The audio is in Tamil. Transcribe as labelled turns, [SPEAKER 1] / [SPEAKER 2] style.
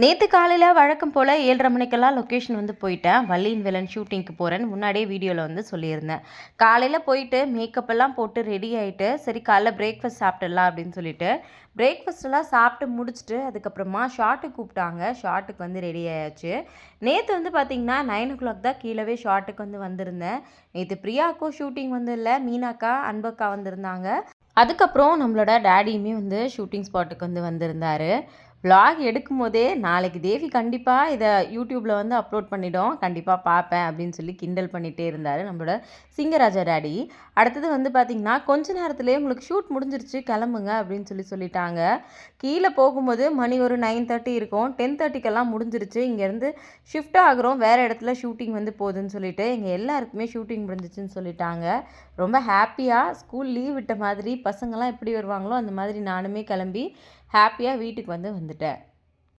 [SPEAKER 1] நேற்று காலையில் வழக்கம் போல் ஏழரை மணிக்கெல்லாம் லொக்கேஷன் வந்து போயிட்டேன். வள்ளியின் வில்லன் ஷூட்டிங்க்கு போகிறேன்னு முன்னாடியே வீடியோவில் வந்து சொல்லியிருந்தேன். காலையில் போயிட்டு மேக்கப் எல்லாம் போட்டு ரெடி ஆகிட்டு சரி காலைல பிரேக்ஃபாஸ்ட் சாப்பிட்டுடலாம் அப்படின்னு சொல்லிட்டு பிரேக்ஃபாஸ்டெல்லாம் சாப்பிட்டு முடிச்சுட்டு அதுக்கப்புறமா ஷார்ட்டுக்கு கூப்பிட்டாங்க. ஷார்ட்டுக்கு வந்து ரெடி ஆயாச்சு. நேற்று வந்து பார்த்திங்கன்னா நைன் ஓ கிளாக் தான் கீழவே ஷார்ட்டுக்கு வந்து வந்திருந்தேன். நேற்று பிரியாக்கும் ஷூட்டிங் வந்து இல்லை மீனாக்கா அன்பக்கா வந்திருந்தாங்க. அதுக்கப்புறம் நம்மளோட டேடியுமே வந்து ஷூட்டிங் ஸ்பாட்டுக்கு வந்து வந்திருந்தாரு. Vlog எடுக்கும் போதே நாளைக்கு தேவி கண்டிப்பாக இதை யூடியூப்பில் வந்து அப்லோட் பண்ணிடும். கண்டிப்பாக பார்ப்பேன் அப்படின்னு சொல்லி கிண்டல் பண்ணிகிட்டே இருந்தார் நம்மளோட சிங்கராஜா டேடி. அடுத்தது வந்து பார்த்திங்கன்னா கொஞ்ச நேரத்துலேயே உங்களுக்கு ஷூட் முடிஞ்சிருச்சு கிளம்புங்க அப்படின்னு சொல்லி சொல்லிட்டாங்க. கீழே போகும்போது மணி ஒரு நைன் தேர்ட்டி இருக்கும். டென் தேர்ட்டிக்கெல்லாம் முடிஞ்சிருச்சு. இங்கேருந்து ஷிஃப்ட் ஆகுறோம். வேறு இடத்துல ஷூட்டிங் வந்து போகுதுன்னு சொல்லிட்டு எங்கள் எல்லாருக்குமே ஷூட்டிங் முடிஞ்சிச்சுன்னு சொல்லிட்டாங்க. ரொம்ப ஹாப்பியாக ஸ்கூல் லீவ் விட்ட மாதிரி பசங்கள்லாம் எப்படி வருவாங்களோ அந்த மாதிரி நானுமே கிளம்பி ஹாப்பியாக வீட்டுக்கு வந்து வந்துட்டேன்.